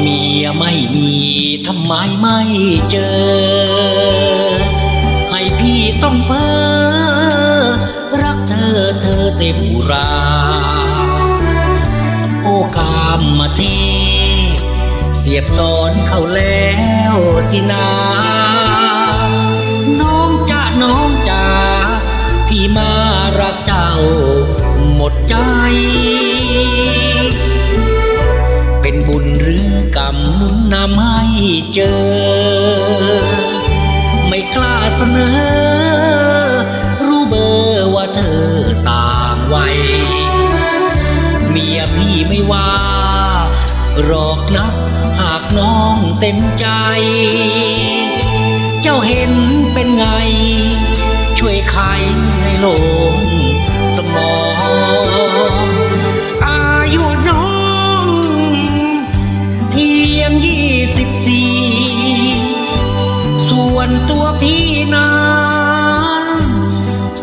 เมียไม่มีทำไมไม่เจอ ให้พี่ต้องเพ้อรักเธอเธอเต็มุรา โอกามมาเทเสียบสอนเข้าแล้วสินา น้องจะน้องจ๋าพี่มารักเจ้าหมดใจ บุญหรือกรรมนุนนำให้เจอ ไม่กล้าเสนอ รู้เบอร์ว่าเธอต่างวัยเมียพี่ไม่ว่า หรอกนะหากน้องเต็มใจ เจ้าเห็นเป็นไง ช่วยไขให้โลง ยี่สิบสี่ส่วนตัวพี่นั้น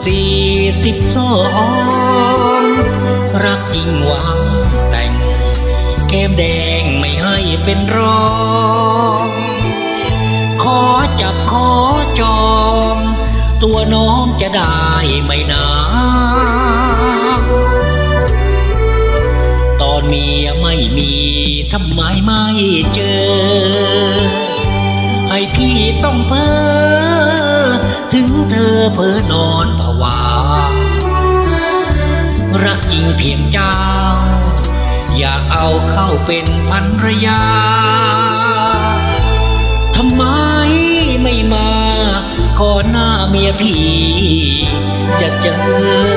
สี่สิบสองรักจริงหวังแต่ง แก้มแดงไม่ให้เป็นรองขอจับขอจอง ตัวน้องจะได้ไม่นาน อนเมียไม่มีทำไมไม่เจอ ให้พี่ต้องเพ้อถึงเธอเพ้อนอนภาวารักจริงเพียงเจ้า อยากเอาเข้าเป็นภรรยาทำไมไม่มาก่อนหน้าเมียพี่จะเจอ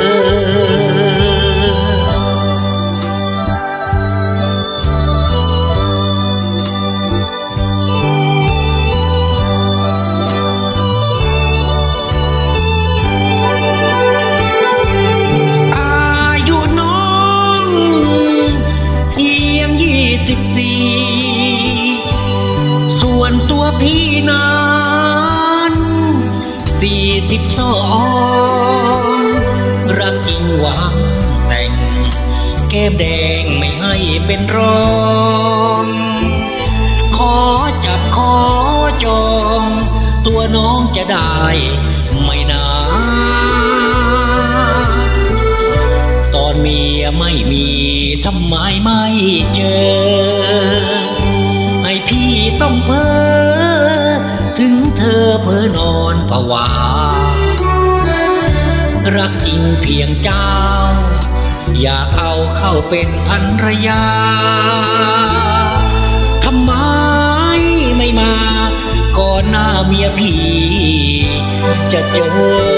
พี่นั้นสี่สิบสองรักจริงหวังแต่ง แก้มแดงไม่ให้เป็นรองขอจับขอจองตัวน้องจะได้ไม่นานตอนเมียไม่มีทำไมไม่เจอ ให้พี่ต้องเพ้อ เพ้อนอนผวา รักจริงเพียงเจ้า อยากเอาเข้าเป็นภรรยาทำไมไม่มา ก่อนหน้าเมียพี่จะเจอ